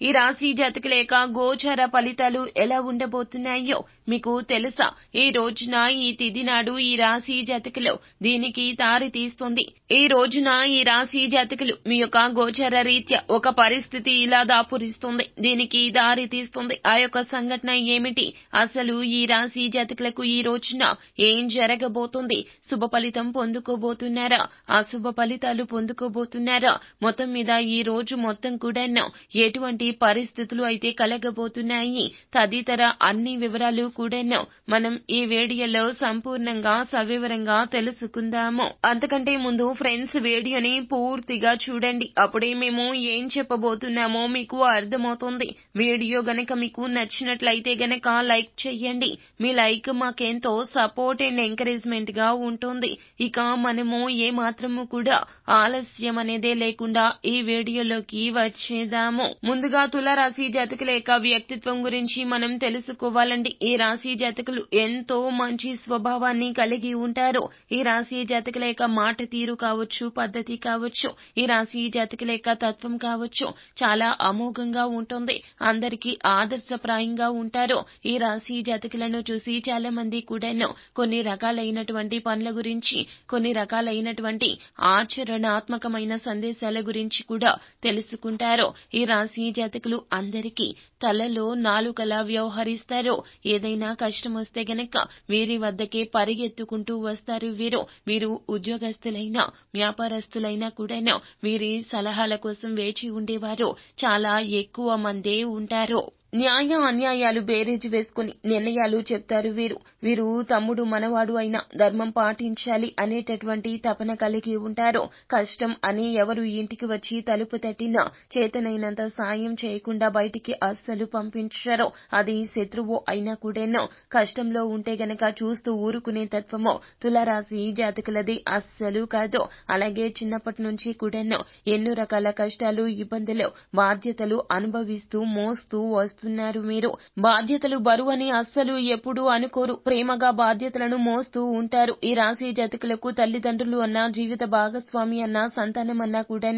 ఈ రాశి జతకుల లేక గోచర ఫలితాలు ఎలా ఉండబోతున్నాయో మీకు తెలుసా? ఈ రోజున ఈ తిది నాడు ఈ రాశి జతకులు దీనికి దారి తీస్తుంది ఈ రోజున ఈ రాశి జతకులు మీ యొక్క గోచర రీత్యా ఒక పరిస్థితి ఇలా దాపురిస్తుంది. దీనికి దారి తీస్తుంది ఆ యొక్క సంఘటన ఏమిటి? అసలు ఈ రాశి జతకులకు ఈ రోజున ఏం జరగబోతుంది? శుభ ఫలితం పొందుకోబోతున్నారా? అశుభ ఫలితాలు పొందుకోబోతున్నారా? మొత్తం మీద ఈ రోజు మొత్తం కూడా ఎటువంటి పరిస్థితులు అయితే కలగబోతున్నాయి. తదితర అన్ని వివరాలు కూడా మనం ఈ వీడియోలో సంపూర్ణంగా సవివరంగా తెలుసుకుందాము. అంతకంటే ముందు ఫ్రెండ్స్ వీడియోని పూర్తిగా చూడండి. అప్పుడే మేము ఏం చెప్పబోతున్నామో మీకు అర్థమవుతుంది. వీడియో గనక మీకు నచ్చినట్లయితే గనక లైక్ చెయ్యండి మీ లైక్ మాకెంతో సపోర్ట్ అండ్ ఎంకరేజ్మెంట్గా ఉంటుంది. ఇక మనము ఏ మాత్రము కూడా ఆలస్యం అనేదే లేకుండా ఈ వీడియోలోకి వచ్చేదాము ముందుగా తుల రాశి జాతకుల యొక్క వ్యక్తిత్వం గురించి మనం తెలుసుకోవాలండి ఈ రాశి జాతకులు ఎంతో మంచి స్వభావాన్ని కలిగి ఉంటారు. ఈ రాశి జాతకుల యొక్క మాట తీరు కావచ్చు పద్ధతి కావచ్చు ఈ రాశి జాతకుల యొక్క తత్వం కావచ్చు చాలా అమోఘంగా ఉంటుంది. అందరికీ ఆదర్శప్రాయంగా ఉంటారు. ఈ రాశి జాతకులను చూసి చాలా మంది కూడాను కొన్ని రకాలైనటువంటి పనుల గురించి కొన్ని రకాలైనటువంటి ఆచరణాత్మకమైన సందేశాల గురించి కూడా తెలుసుకుంటారు. ఈ రాశి జాతకులు అందరికీ తలలో నాలుకలా వ్యవహరిస్తారు ఏదైనా కష్టం వస్తే గనక వీరి వద్దకే పరిగెత్తుకుంటూ వస్తారు వీరు. వీరు ఉద్యోగస్తులైనా వ్యాపారస్తులైనా కూడాను వీరి సలహాల కోసం వేచి ఉండేవారు. చాలా ఎక్కువ మందే ఉంటారు. న్యాయ అన్యాయాలు బేరేజు వేసుకుని నిర్ణయాలు చెప్తారు వీరు. వీరు తమ్ముడు మనవాడు అయిన ధర్మం పాటించాలి అనేటటువంటి తపన కలిగి ఉంటారు. కష్టం అని ఎవరు ఇంటికి వచ్చి తలుపు తట్టినా చేతనైనంత సాయం చేయకుండా బయటికి అస్సలు పంపించరు. అది శత్రువు అయినా కూడాను. కష్టంలో ఉంటే గనక చూస్తూ ఊరుకునే తత్వము తులరాశి జాతకులది అస్సలు కాదు. అలాగే చిన్నప్పటి నుంచి కూడాను ఎన్నో రకాల కష్టాలు ఇబ్బందులు బాధ్యతలు అనుభవిస్తూ మోస్తూ చేస్తున్నారు మీరు. బాధ్యతలు బరువని అస్సలు ఎప్పుడూ అనుకోరు. ప్రేమగా బాధ్యతలను మోస్తూ ఉంటారు. ఈ రాశి జాతకులకు తల్లిదండ్రులు అన్న జీవిత భాగస్వామి అన్న సంతానం అన్నా కూడా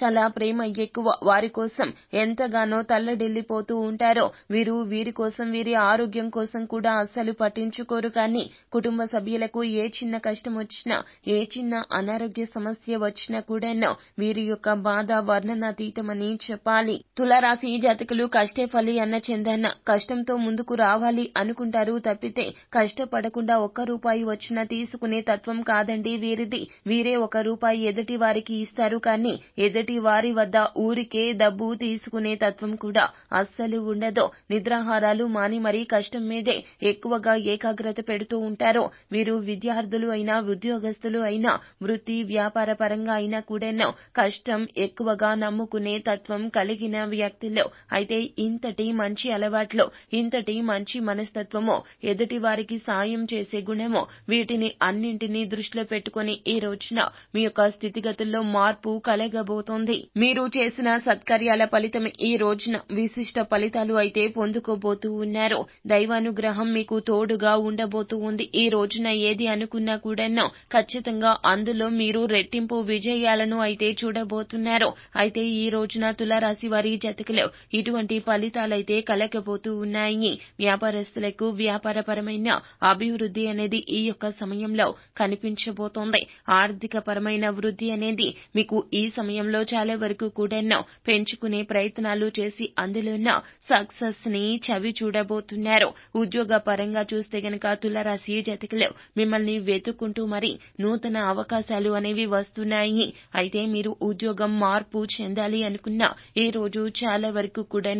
చాలా ప్రేమ ఎక్కువ. వారి కోసం ఎంతగానో తల్లడిల్లిపోతూ ఉంటారో వీరు. వీరి కోసం వీరి ఆరోగ్యం కోసం కూడా అస్సలు పట్టించుకోరు. కానీ కుటుంబ సభ్యులకు ఏ చిన్న కష్టం వచ్చినా ఏ చిన్న అనారోగ్య సమస్య వచ్చినా కూడా వీరి యొక్క బాధ వర్ణనాతీతమని చెప్పాలి. తులరాశి జాతకులు కష్టే ఫలి అన్న చెందన్న కష్టంతో ముందుకు రావాలి అనుకుంటారు తప్పితే కష్టపడకుండా ఒక్క రూపాయి వచ్చినా తీసుకునే తత్వం కాదండి వీరిది. వీరే ఒక రూపాయి ఎదుటి వారికి ఇస్తారు కానీ ఎదుటి వారి వద్ద ఊరికే డబ్బు తీసుకునే తత్వం కూడా అస్సలు ఉండదు. నిద్రాహారాలు మాని మరీ కష్టం మీదే ఎక్కువగా ఏకాగ్రత పెడుతూ ఉంటారు. వీరు విద్యార్థులు అయినా ఉద్యోగస్తులు అయినా వృత్తి వ్యాపార పరంగా అయినా కూడా కష్టం ఎక్కువగా నమ్ముకునే తత్వం కలిగిన వ్యక్తులు. అయితే ఇంతటి మంచి అలవాట్లు ఇంతటి మంచి మనస్తత్వము ఎదుటి వారికి సాయం చేసే గుణము వీటిని అన్నింటినీ దృష్టిలో పెట్టుకుని ఈ రోజున మీ యొక్క స్థితిగతుల్లో మార్పు కలగబోతోంది. మీరు చేసిన సత్కార్యాల ఫలితం ఈ రోజున విశిష్ట ఫలితాలు అయితే పొందుకోబోతూ ఉన్నారు. దైవానుగ్రహం మీకు తోడుగా ఉండబోతూ ఉంది ఈ రోజున ఏది అనుకున్నా కూడా ఖచ్చితంగా అందులో మీరు రెట్టింపు విజయాలను అయితే చూడబోతున్నారు. అయితే ఈ రోజున తులారాశి వారి జతకలో ఇటువంటి ఫలితాలైతే అయితే కలకపోతూ ఉన్నాయి వ్యాపారస్తులకు వ్యాపారపరమైన అభివృద్ధి అనేది ఈ యొక్క సమయంలో కనిపించబోతోంది. ఆర్థిక పరమైన వృద్ధి అనేది మీకు ఈ సమయంలో చాలా వరకు కూడా పెంచుకునే ప్రయత్నాలు చేసి అందులోన సక్సెస్ని చవి చూడబోతున్నారు. ఉద్యోగ పరంగా చూస్తే గనక తులరాశి జతకలు మిమ్మల్ని వెతుక్కుంటూ మరి నూతన అవకాశాలు అనేవి వస్తున్నాయి. అయితే మీరు ఉద్యోగం మార్పు చెందాలి అనుకున్న ఈ రోజు చాలా వరకు కూడా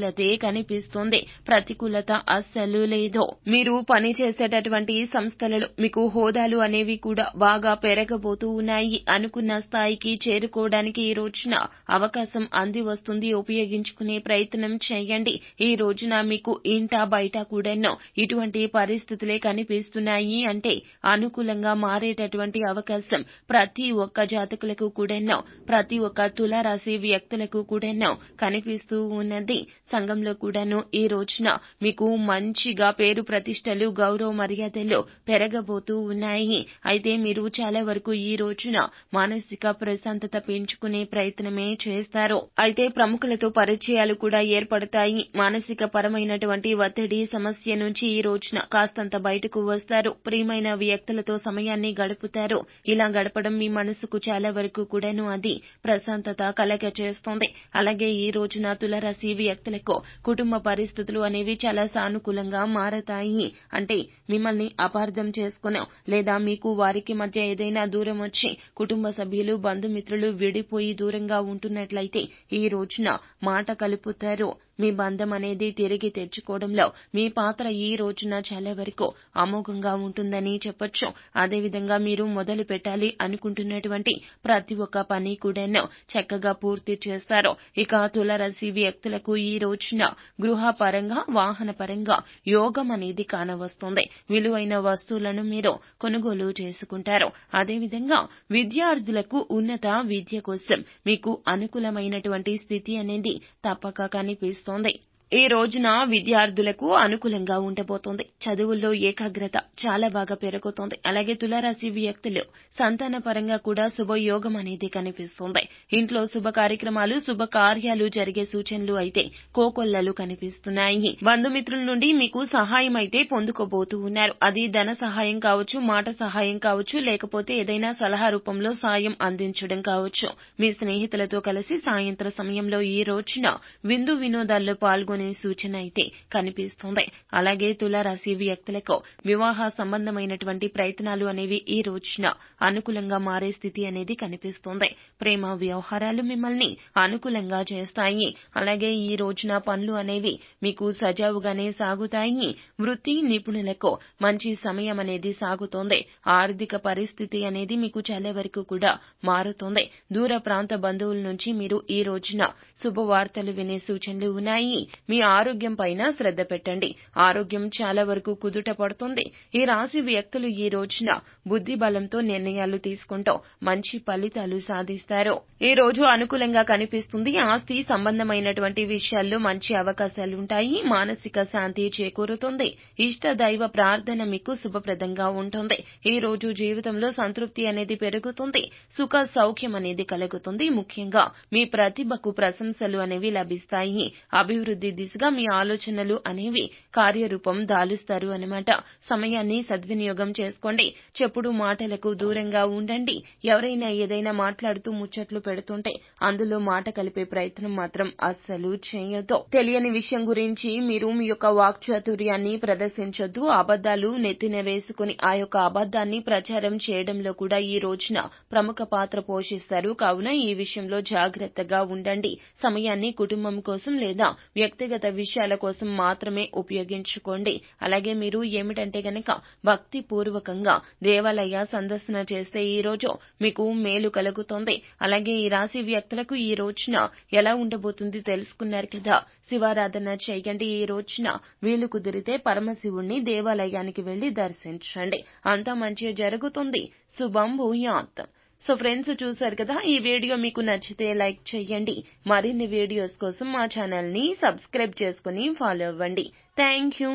అనుకూలతే కనిపిస్తుంది. ప్రతికూలత అస్సలు లేదు. మీరు పని చేసేటటువంటి సంస్థలలో మీకు హోదాలు అనేవి కూడా బాగా పెరగబోతూ ఉన్నాయి. అనుకున్న స్థాయికి చేరుకోవడానికి ఈ రోజున అవకాశం అంది వస్తుంది. ఉపయోగించుకునే ప్రయత్నం చేయండి. ఈ రోజున మీకు ఇంట బయట కూడాను ఇటువంటి పరిస్థితులే కనిపిస్తున్నాయి అంటే అనుకూలంగా మారేటటువంటి అవకాశం ప్రతి ఒక్క జాతకులకు కూడాను ప్రతి ఒక్క తులారాశి వ్యక్తులకు కూడాను కనిపిస్తూ ఉన్నది. సంఘంలో కూడాను ఈ రోజున మీకు మంచిగా పేరు ప్రతిష్టలు గౌరవ మర్యాదలు పెరగబోతూ ఉన్నాయి. అయితే మీరు చాలా వరకు ఈ రోజున మానసిక ప్రశాంతత పెంచుకునే ప్రయత్నమే చేస్తారు. అయితే ప్రముఖులతో పరిచయాలు కూడా ఏర్పడతాయి. మానసిక పరమైనటువంటి ఒత్తిడి సమస్య నుంచి ఈ రోజున కాస్తంత బయటకు వస్తారు. ప్రియమైన వ్యక్తులతో సమయాన్ని గడుపుతారు. ఇలా గడపడం మీ మనసుకు చాలా వరకు కూడాను అది ప్రశాంతత కలగ చేస్తుంది అలాగే ఈ రోజున తులరాశి వ్యక్తులకు కుటుంబ పరిస్థితులు అనేవి చాలా సానుకూలంగా మారతాయి. అంటే మిమ్మల్ని అపార్థం చేసుకుని లేదా మీకు వారికి మధ్య ఏదైనా దూరం వచ్చి కుటుంబ సభ్యులు బంధుమిత్రులు విడిపోయి దూరంగా ఉంటున్నట్లయితే ఈ రోజున మాట కలుపుతారు. మీ బంధం అనేది తిరిగి తెచ్చుకోవడంలో మీ పాత్ర ఈ రోజున చాలా వరకు అమోఘంగా ఉంటుందని చెప్పొచ్చు. అదేవిధంగా మీరు మొదలు పెట్టాలి అనుకుంటున్నటువంటి ప్రతి ఒక్క పని కూడాను చక్కగా పూర్తి చేస్తారు. ఇక తులరాశి వ్యక్తులకు ఈ రోజున గృహ పరంగా వాహన పరంగా యోగం అనేది కానవస్తుంది. విలువైన వస్తువులను మీరు కొనుగోలు చేసుకుంటారు. అదేవిధంగా విద్యార్థులకు ఉన్నత విద్య కోసం మీకు అనుకూలమైనటువంటి స్థితి అనేది తప్పక కనిపిస్తుంది. respondem. ఈ రోజున విద్యార్థులకు అనుకూలంగా ఉండబోతోంది. చదువుల్లో ఏకాగ్రత చాలా బాగా పెరుగుతోంది అలాగే తులారాశి వ్యక్తులు సంతాన పరంగా కూడా శుభయోగం అనేది కనిపిస్తోంది. ఇంట్లో శుభ కార్యక్రమాలు శుభ కార్యాలు జరిగే సూచనలు అయితే కోకొల్లలు కనిపిస్తున్నాయి. బంధుమిత్రుల నుండి మీకు సహాయం అయితే పొందుకోబోతూ ఉన్నారు. అది ధన సహాయం కావచ్చు మాట సహాయం కావచ్చు లేకపోతే ఏదైనా సలహా రూపంలో సాయం అందించడం కావచ్చు. మీ స్నేహితులతో కలిసి సాయంత్ర సమయంలో ఈ రోజున విందు వినోదాల్లో పాల్గొని అనే సూచన అయితే కనిపిస్తోంది. అలాగే తులారాశి వ్యక్తులకు వివాహ సంబంధమైనటువంటి ప్రయత్నాలు అనేవి ఈ రోజున అనుకూలంగా మారే స్థితి అనేది కనిపిస్తోంది. ప్రేమ వ్యవహారాలు మిమ్మల్ని అనుకూలంగా చేస్తాయి. అలాగే ఈ రోజున పనులు అనేవి మీకు సజావుగానే సాగుతాయి. వృత్తి నిపుణులకు మంచి సమయం అనేది సాగుతోంది. ఆర్థిక పరిస్థితి అనేది మీకు చాలా వరకు కూడా మారుతోంది. దూర ప్రాంత బంధువుల నుంచి మీరు ఈ రోజున శుభవార్తలు వినే సూచనలు ఉన్నాయి. మీ ఆరోగ్యం పైన శ్రద్ధ పెట్టండి. ఆరోగ్యం చాలా వరకు కుదుట పడుతుంది. ఈ రాశి వ్యక్తులు ఈ రోజున బుద్ధి బలంతో నిర్ణయాలు తీసుకుంటూ మంచి ఫలితాలు సాధిస్తారు. ఈ రోజు అనుకూలంగా కనిపిస్తుంది. ఆస్తి సంబంధమైనటువంటి విషయాల్లో మంచి అవకాశాలు ఉంటాయి. మానసిక శాంతి చేకూరుతుంది. ఇష్ట దైవ ప్రార్థన మీకు శుభప్రదంగా ఉంటుంది. ఈ రోజు జీవితంలో సంతృప్తి అనేది పెరుగుతుంది. సుఖ సౌఖ్యం అనేది కలుగుతుంది. ముఖ్యంగా మీ ప్రతిభకు ప్రశంసలు అనేవి లభిస్తాయి. అభివృద్ధి దిశగా మీ ఆలోచనలు అనేవి కార్యరూపం దాలుస్తారు అనమాట సమయాన్ని సద్వినియోగం చేసుకోండి. చెప్పుడు మాటలకు దూరంగా ఉండండి. ఎవరైనా ఏదైనా మాట్లాడుతూ ముచ్చట్లు పెడుతుంటే అందులో మాట కలిపే ప్రయత్నం మాత్రం అస్సలు చేయొద్దు. తెలియని విషయం గురించి మీరు మీ యొక్క వాక్చాతుర్యాన్ని ప్రదర్శించొద్దు. అబద్దాలు నెత్తిన వేసుకుని ఆ యొక్క అబద్దాన్ని ప్రచారం చేయడంలో కూడా ఈ రోజున ప్రముఖ పాత్ర పోషిస్తారు. కావున ఈ విషయంలో జాగ్రత్తగా ఉండండి. సమయాన్ని కుటుంబం కోసం లేదా వ్యక్తి వ్యక్తిగత విషయాల కోసం మాత్రమే ఉపయోగించుకోండి. అలాగే మీరు ఏమిటంటే గనక భక్తి పూర్వకంగా దేవాలయ సందర్శన చేస్తే ఈ రోజు మీకు మేలు కలుగుతోంది. అలాగే ఈ రాశి వ్యక్తులకు ఈ రోజున ఎలా ఉండబోతుంది తెలుసుకున్నారు కదా. శివారాధన చేయండి. ఈ రోజున వీలు కుదిరితే పరమశివుణ్ణి దేవాలయానికి వెళ్ళి దర్శించండి. అంతా మంచిగా జరుగుతుంది. శుభం భూయాత్. సో ఫ్రెండ్స్ చూసారు కదా ఈ వీడియో మీకు నచ్చితే లైక్ చేయండి మరిన్ని వీడియోస్ కోసం మా ఛానల్ని సబ్స్క్రైబ్ చేసుకుని ఫాలో అవ్వండి. Thank you